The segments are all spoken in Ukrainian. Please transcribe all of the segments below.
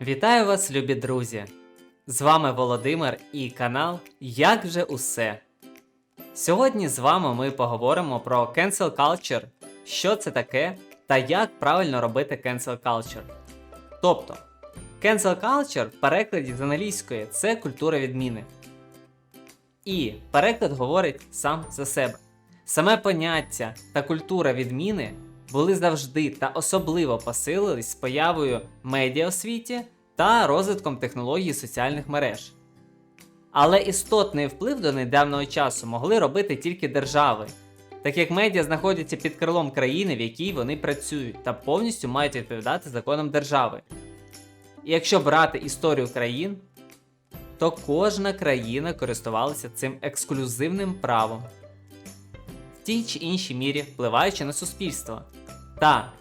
Вітаю вас, любі друзі! З вами Володимир і канал Як же усе. Сьогодні з вами ми поговоримо про cancel culture, що це таке та як правильно робити cancel culture. Тобто, cancel culture в перекладі з англійської це культура відміни. І переклад говорить сам за себе. Саме поняття та культура відміни були завжди та особливо посилились з появою медіа у світі та розвитком технологій соціальних мереж. Але істотний вплив до недавнього часу могли робити тільки держави, так як медіа знаходяться під крилом країни, в якій вони працюють, та повністю мають відповідати законам держави. І якщо брати історію країн, то кожна країна користувалася цим ексклюзивним правом, тій чи іншій мірі впливаючи на суспільство та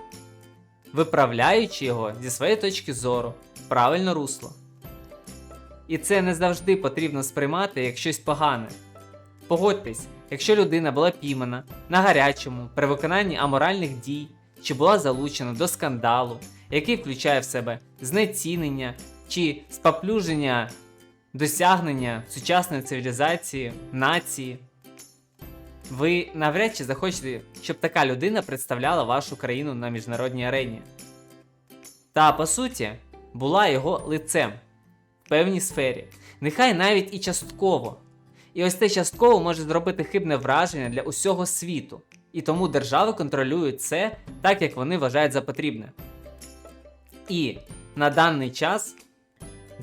виправляючи його зі своєї точки зору в правильне русло. І це не завжди потрібно сприймати як щось погане. Погодьтесь, якщо людина була піймана на гарячому при виконанні аморальних дій чи була залучена до скандалу, який включає в себе знецінення чи споплюження досягнення сучасної цивілізації, нації, ви навряд чи захочете, щоб така людина представляла вашу країну на міжнародній арені. Та по суті була його лицем в певній сфері, нехай навіть і частково. І ось це частково може зробити хибне враження для усього світу, і тому держави контролюють це так, як вони вважають за потрібне. І на даний час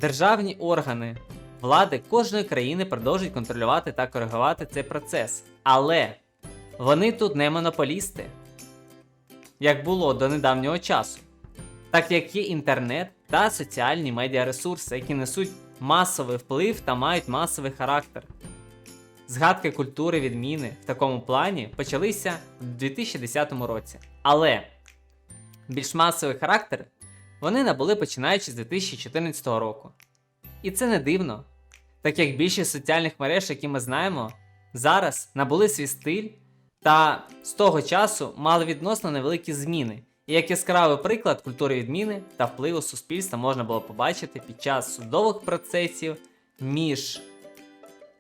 державні органи влади кожної країни продовжують контролювати та коригувати цей процес. Але вони тут не монополісти, як було до недавнього часу, так як є інтернет та соціальні медіаресурси, які несуть масовий вплив та мають масовий характер. Згадки культури відміни в такому плані почалися в 2010 році. Але більш масовий характер вони набули починаючи з 2014 року. І це не дивно, так як більшість соціальних мереж, які ми знаємо, зараз набули свій стиль та з того часу мали відносно невеликі зміни. І як яскравий приклад культури відміни та впливу суспільства можна було побачити під час судових процесів між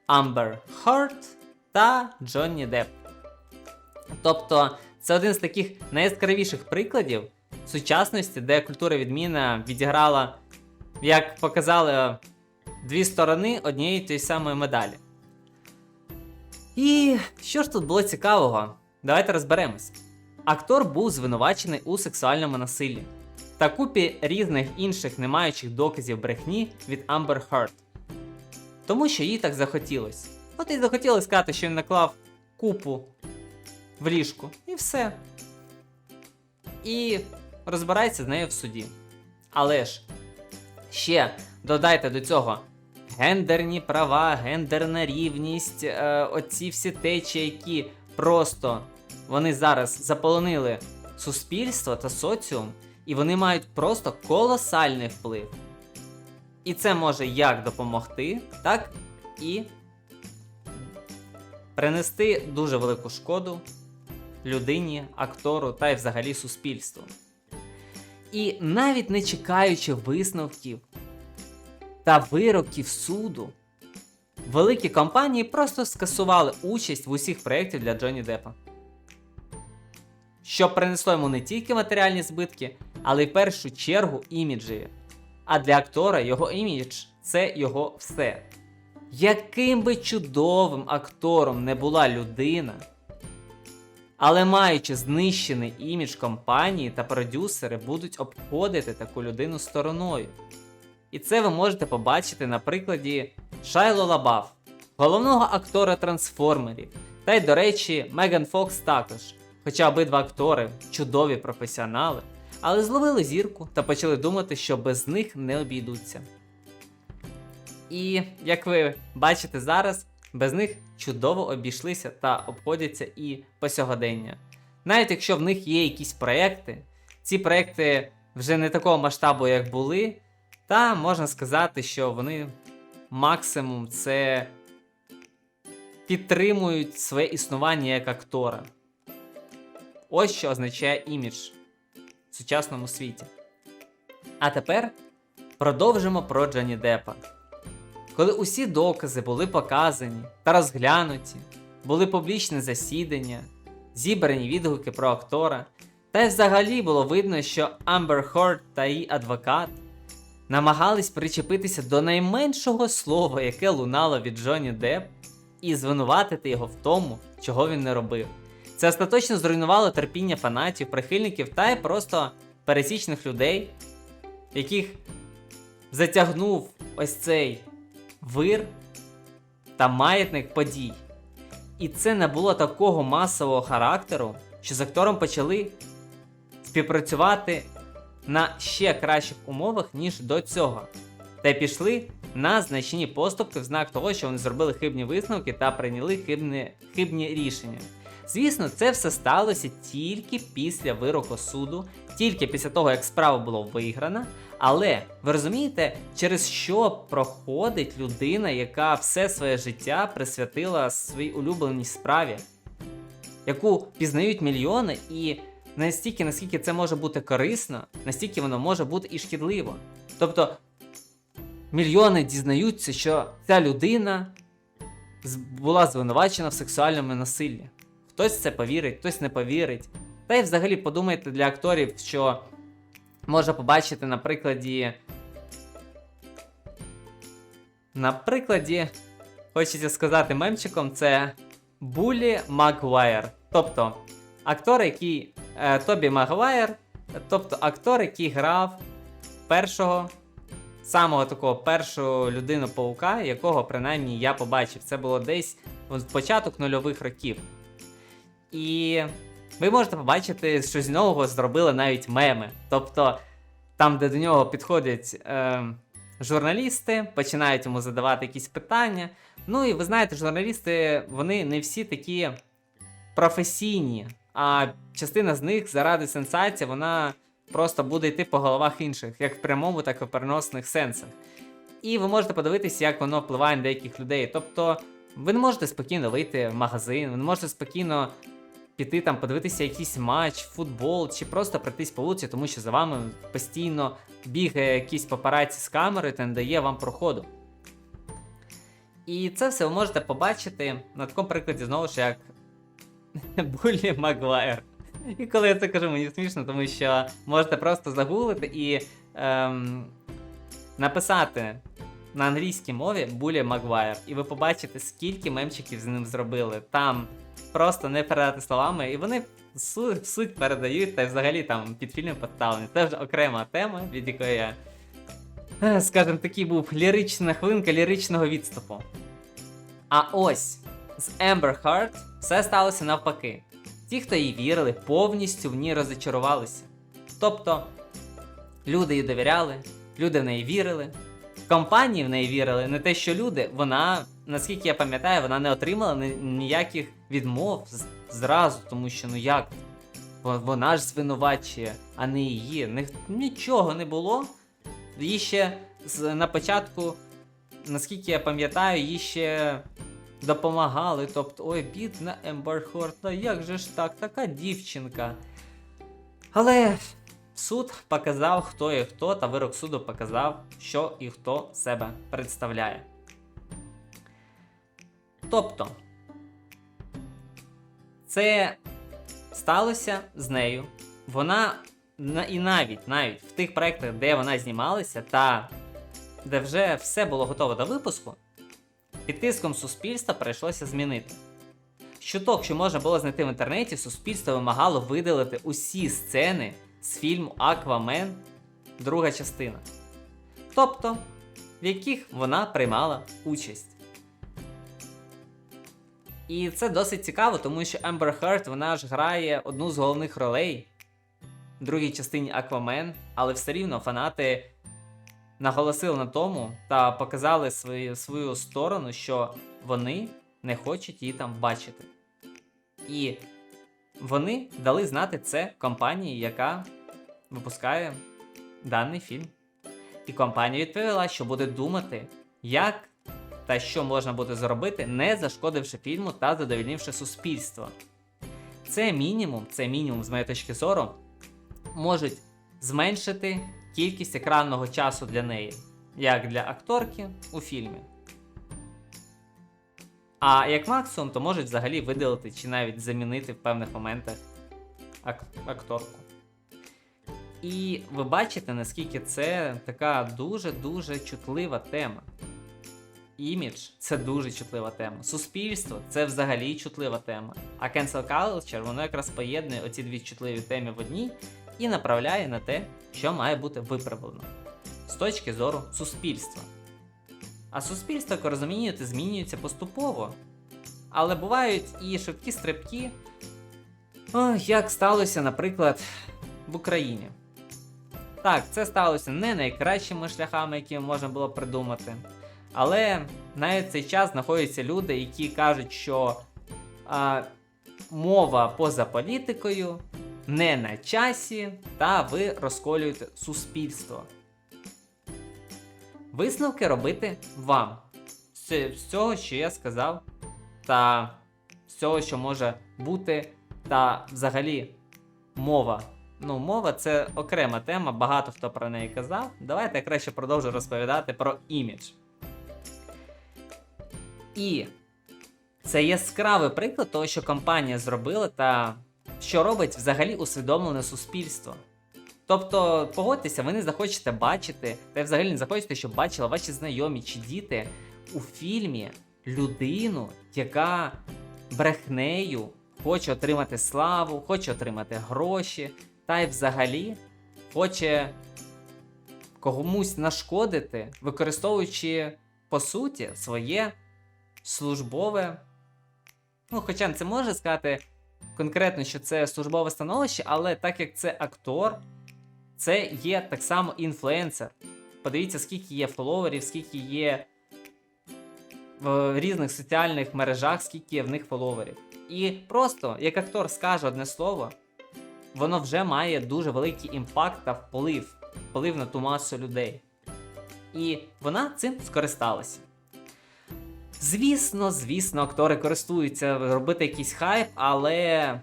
Амбер Харт та Джонні Депп. Тобто, це один з таких найяскравіших прикладів сучасності, де культура відміна відіграла, як показали, дві сторони однієї тієї самої медалі. І що ж тут було цікавого? Давайте розберемось. Актор був звинувачений у сексуальному насиллі та купі різних інших не маючих доказів брехні від Амбер Харт. Тому що їй так захотілося. От і захотілося сказати, що він наклав купу в ліжку, і все. І розбирається з нею в суді. Але ж ще додайте до цього гендерні права, гендерна рівність, е, оці всі течії, які просто вони зараз заполонили суспільство та соціум, і вони мають просто колосальний вплив. І це може як допомогти, так і принести дуже велику шкоду людині, актору та й взагалі суспільству. І навіть не чекаючи висновків та вироків суду, великі компанії просто скасували участь в усіх проєктів для Джонні Деппа. Що принесло йому не тільки матеріальні збитки, але й в першу чергу іміджеві. А для актора його імідж це його все. Яким би чудовим актором не була людина, але маючи знищений імідж компанії та продюсери будуть обходити таку людину стороною. І це ви можете побачити на прикладі Шайло Лабаф, головного актора трансформерів, та й, до речі, Меган Фокс також. Хоча обидва актори чудові професіонали, але зловили зірку та почали думати, що без них не обійдуться. І як ви бачите зараз, без них чудово обійшлися та обходяться і по сьогодення. Навіть якщо в них є якісь проекти, ці проекти вже не такого масштабу, як були, та можна сказати, що вони максимум це підтримують своє існування як актора. Ось що означає імідж в сучасному світі. А тепер Продовжимо про Джонні Деппа. Коли усі докази були показані та розглянуті, були публічні засідання, зібрані відгуки про актора, та й взагалі було видно, що Амбер Хорд та її адвокат намагались причепитися до найменшого слова, яке лунало від Джонні Депп, і звинуватити його в тому, чого він не робив. Це остаточно зруйнувало терпіння фанатів, прихильників та й просто пересічних людей, яких затягнув ось цей вир та маятник подій. І це не було такого масового характеру, що з актором почали співпрацювати на ще кращих умовах, ніж до цього. Та пішли на значні поступки в знак того, що вони зробили хибні висновки та прийняли хибні, хибні рішення. Звісно, це все сталося тільки після вироку суду, тільки після того, як справа була виграна. Але ви розумієте, через що проходить людина, яка все своє життя присвятила своїй улюбленій справі, яку пізнають мільйони, і настільки, наскільки це може бути корисно, настільки воно може бути і шкідливо. Тобто мільйони дізнаються, що ця людина була звинувачена в сексуальному насиллі. Хтось це повірить, хтось не повірить. Та й взагалі подумайте для акторів, що можна побачити на прикладі. На прикладі, хочеться сказати мемчиком, це Булі Магуайр. Тобто актор, який. Е, Тобі Магуайр, тобто актор, який грав першого, самого такого першого людину паука, якого принаймні я побачив. Це було десь в початок нульових років. І ви можете побачити, що з нього зробили навіть меми. Тобто, там, де до нього підходять е, журналісти, починають йому задавати якісь питання. Ну і ви знаєте, журналісти, вони не всі такі професійні, а частина з них заради сенсації, вона просто буде йти по головах інших, як в прямому, так і в переносних сенсах. І ви можете подивитися, як воно впливає на деяких людей. Тобто, ви не можете спокійно вийти в магазин, ви не можете спокійно піти там подивитися якийсь матч, футбол, чи просто пройтись по вулиці, тому що за вами постійно бігає якийсь папараці з камери та не дає вам проходу. І це все ви можете побачити на такому прикладі знову ж як Буллі Магуайр. І коли я це кажу, мені смішно, тому що можете просто загуглити і ем, написати на англійській мові Буллі Магуайр, і ви побачите, скільки мемчиків з ним зробили. Там просто не передати словами, і вони суть, суть передають, та взагалі там під фільм поставлені. Це вже окрема тема, від якої я, е, скажімо, такий був лірична хвилинка ліричного відступу. А ось з Ембер Харт все сталося навпаки. Ті, хто їй вірили, повністю в ній розочарувалися. Тобто, люди їй довіряли, люди в неї вірили, компанії в неї вірили, не те, що люди, вона, наскільки я пам'ятаю, вона не отримала ніяких відмов зразу, тому що ну як? Вона ж звинувачує, а не її. Ні- Нічого не було. Їй ще на початку, наскільки я пам'ятаю, їй ще допомагали. Тобто, ой, бідна Ембер Хорт, ну як же ж так, така дівчинка. Але суд показав, хто і хто, та вирок суду показав, що і хто себе представляє. Тобто, це сталося з нею. Вона і навіть навіть в тих проєктах, де вона знімалася, та де вже все було готово до випуску, під тиском суспільства прийшлося змінити. Щоток, що можна було знайти в інтернеті, суспільство вимагало видалити усі сцени з фільму Аквамен, друга частина. Тобто, в яких вона приймала участь. І це досить цікаво, тому що Ембер Харт вона ж грає одну з головних ролей в другій частині Аквамен, але все рівно фанати наголосили на тому та показали свою, свою сторону, що вони не хочуть її там бачити. І вони дали знати це компанії, яка випускає даний фільм. І компанія відповіла, що буде думати, як та що можна буде зробити, не зашкодивши фільму та задовільнивши суспільство. Це мінімум, це мінімум, з моєї точки зору, можуть зменшити кількість екранного часу для неї, як для акторки у фільмі. А як максимум, то можуть взагалі видалити чи навіть замінити в певних моментах ак- акторку. І ви бачите, наскільки це така дуже-дуже чутлива тема. Імідж це дуже чутлива тема. Суспільство це взагалі чутлива тема. А cancel culture, воно якраз поєднує оці дві чутливі теми в одній і направляє на те, що має бути виправлено з точки зору суспільства. А суспільство, як розумієте, змінюється поступово. Але бувають і швидкі стрибки, як сталося, наприклад, в Україні. Так, це сталося не найкращими шляхами, які можна було придумати. Але навіть цей час знаходяться люди, які кажуть, що а, мова поза політикою не на часі, та ви розколюєте суспільство. Висновки робити вам з, цього, що я сказав, та з цього, що може бути, та взагалі мова. Ну, мова це окрема тема, багато хто про неї казав. Давайте я краще продовжу розповідати про імідж. І це яскравий приклад того, що компанія зробила та що робить взагалі усвідомлене суспільство. Тобто, погодьтеся, ви не захочете бачити, та взагалі не захочете, щоб бачили ваші знайомі чи діти у фільмі людину, яка брехнею хоче отримати славу, хоче отримати гроші, та й взагалі хоче комусь нашкодити, використовуючи по суті своє службове. Ну, хоча це може сказати конкретно, що це службове становище, але так як це актор, це є так само інфлюенсер. Подивіться, скільки є фоловерів, скільки є в різних соціальних мережах, скільки є в них фоловерів. І просто, як актор скаже одне слово, воно вже має дуже великий імпакт та вплив, вплив на ту масу людей. І вона цим скористалася. Звісно, звісно, актори користуються робити якийсь хайп, але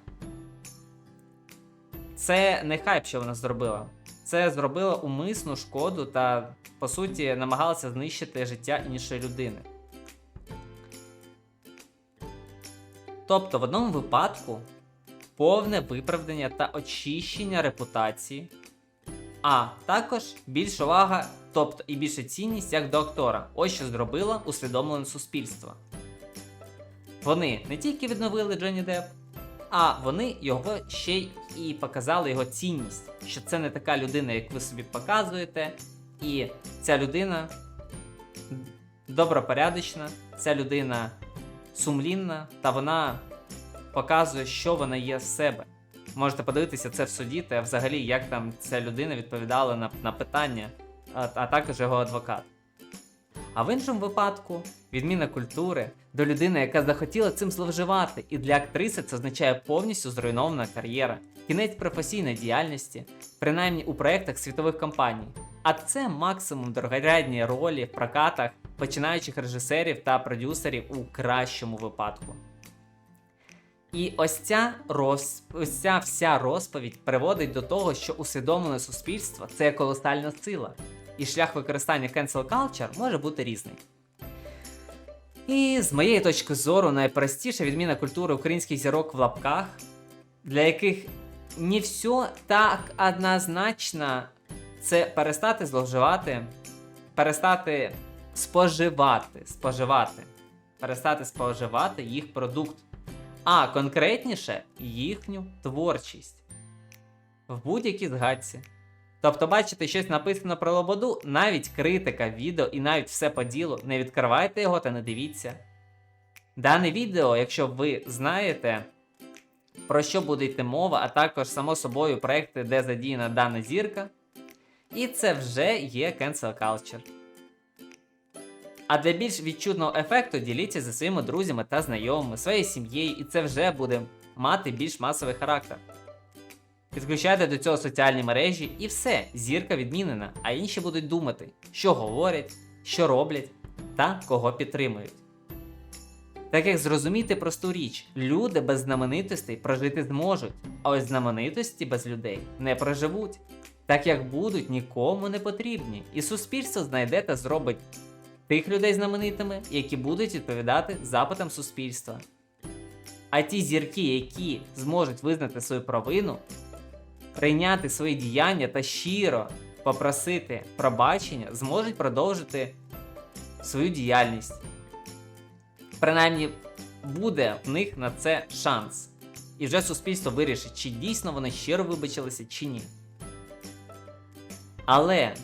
це не хайп, що вона зробила. Це зробила умисну шкоду та, по суті, намагалася знищити життя іншої людини. Тобто, в одному випадку повне виправдання та очищення репутації, а також більша увага, тобто і більша цінність як до актора. Ось що зробило усвідомлене суспільство. Вони не тільки відновили Джонні Депп, а вони його ще й і показали його цінність, що це не така людина, як ви собі показуєте, і ця людина добропорядочна, ця людина сумлінна, та вона показує, що вона є з себе. Можете подивитися це в суді, та взагалі, як там ця людина відповідала на, на питання, а, а також його адвокат. А в іншому випадку відміна культури до людини, яка захотіла цим зловживати, і для актриси це означає повністю зруйнована кар'єра, кінець професійної діяльності, принаймні у проєктах світових компаній. А це максимум дорогорядні ролі в прокатах починаючих режисерів та продюсерів у кращому випадку. І ось ця, роз... ось ця вся розповідь приводить до того, що усвідомлене суспільство це колосальна сила, і шлях використання cancel culture може бути різний. І з моєї точки зору, найпростіша відміна культури українських зірок в лапках, для яких не все так однозначно, це перестати зловживати, перестати споживати, споживати, перестати споживати їх продукт, а конкретніше їхню творчість в будь-якій згадці. Тобто, бачите, щось написано про Лободу, навіть критика, відео і навіть все по ділу, не відкривайте його та не дивіться. Дане відео, якщо ви знаєте, про що буде йти мова, а також, само собою, проекти, де задіяна дана зірка. І це вже є cancel culture. А для більш відчутного ефекту діліться зі своїми друзями та знайомими, своєю сім'єю, і це вже буде мати більш масовий характер. Підключайте до цього соціальні мережі і все, зірка відмінена, а інші будуть думати, що говорять, що роблять та кого підтримують. Так як зрозуміти просту річ, люди без знаменитостей прожити зможуть, а ось знаменитості без людей не проживуть. так як будуть нікому не потрібні, і суспільство знайде та зробить тих людей знаменитими, які будуть відповідати запитам суспільства. А ті зірки, які зможуть визнати свою провину, прийняти свої діяння та щиро попросити пробачення, зможуть продовжити свою діяльність. Принаймні, буде в них на це шанс. І вже суспільство вирішить, чи дійсно вони щиро вибачилися, чи ні. Але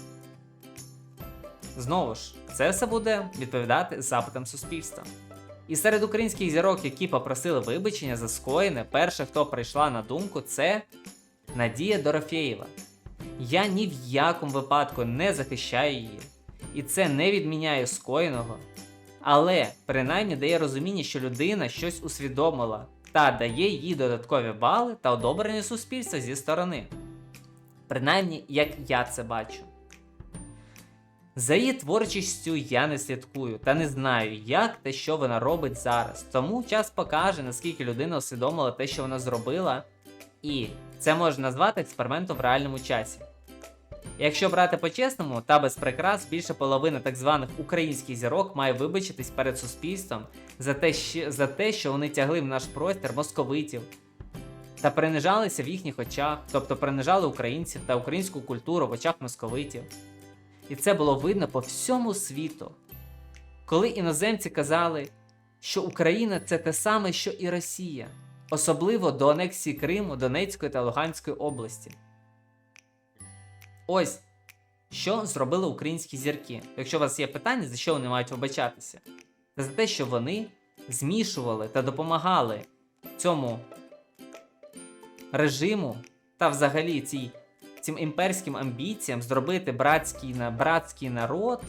знову ж, це все буде відповідати запитам суспільства. І серед українських зірок, які попросили вибачення за скоєне, перша, хто прийшла на думку, це Надія Дорофєєва. Я ні в якому випадку не захищаю її, і це не відміняє скоєного. Але принаймні дає розуміння, що людина щось усвідомила та дає їй додаткові бали та одобрення суспільства зі сторони. Принаймні, як я це бачу. За її творчістю я не слідкую та не знаю, як та що вона робить зараз. Тому час покаже, наскільки людина усвідомила те, що вона зробила, і це можна назвати експериментом в реальному часі. Якщо брати по-чесному та без прикрас, більше половини так званих українських зірок має вибачитись перед суспільством за те, за те, що вони тягли в наш простір московитів та принижалися в їхніх очах, тобто принижали українців та українську культуру в очах московитів. І це було видно по всьому світу. Коли іноземці казали, що Україна це те саме, що і Росія, особливо до анексії Криму, Донецької та Луганської області. Ось що зробили українські зірки. Якщо у вас є питання, за що вони мають вибачатися, це за те, що вони змішували та допомагали цьому режиму та взагалі цій, цим імперським амбіціям зробити братський братський народ,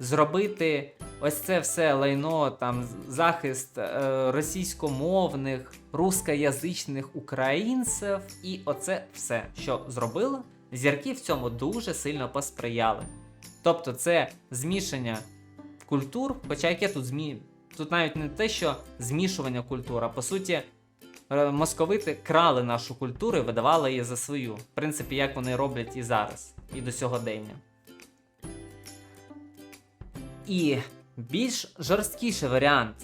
зробити ось це все лайно, там захист е, російськомовних, рускоязичних українців, і оце все, що зробило, зірки в цьому дуже сильно посприяли. Тобто, це змішання культур, хоча яке тут змі... Тут навіть не те, що змішування культур, а по суті, е, московити крали нашу культуру і видавали її за свою. В принципі, як вони роблять і зараз, і до сьогодення. І більш жорсткіший варіант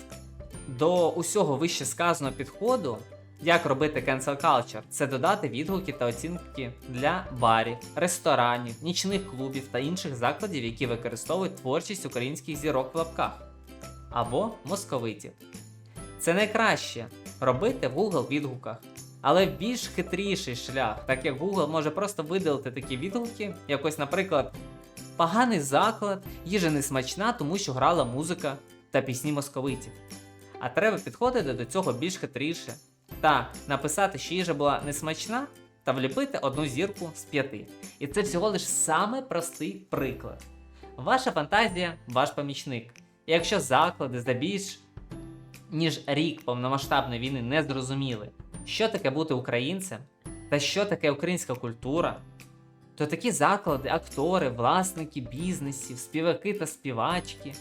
до усього вище сказаного підходу, як робити cancel culture, це додати відгуки та оцінки для барів, ресторанів, нічних клубів та інших закладів, які використовують творчість українських зірок в лапках або московитів. Це найкраще робити в Google відгуках, але більш хитріший шлях, так як Google може просто видалити такі відгуки, якось, наприклад, поганий заклад, їжа не смачна, тому що грала музика та пісні московитів. А треба підходити до цього більш хитріше та написати, що їжа була несмачна, та вліпити одну зірку з п'яти. І це всього лиш саме простий приклад. Ваша фантазія ваш помічник. І якщо заклади за більш ніж рік повномасштабної війни не зрозуміли, що таке бути українцем та що таке українська культура, то такі заклади, актори, власники бізнесів, співаки та співачки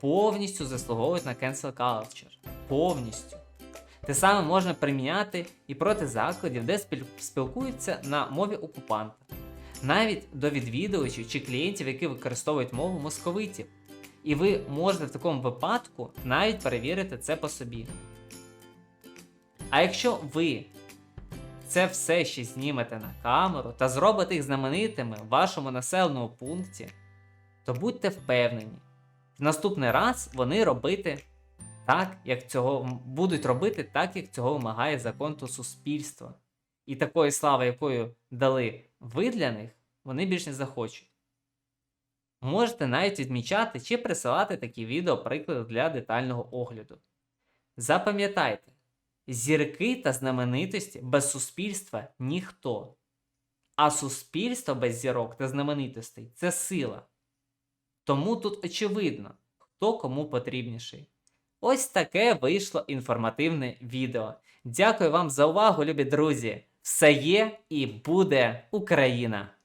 повністю заслуговують на cancel culture. Повністю. Те саме можна приміняти і проти закладів, де спілкуються на мові окупанта, навіть до відвідувачів чи клієнтів, які використовують мову московитів. І ви можете в такому випадку навіть перевірити це по собі. А якщо ви це все ще знімете на камеру та зробите їх знаменитими в вашому населеному пункті, то будьте впевнені, в наступний раз вони робити так, як цього будуть робити так, як цього вимагає закон та суспільство. І такої слави, якою дали ви для них, вони більш не захочуть. Можете навіть відмічати чи присилати такі відео приклади для детального огляду. Запам'ятайте, зірки та знаменитості без суспільства ніхто. А суспільство без зірок та знаменитостей це сила. Тому тут очевидно, хто кому потрібніший. Ось таке вийшло інформативне відео. Дякую вам за увагу, любі друзі! Все є і буде Україна!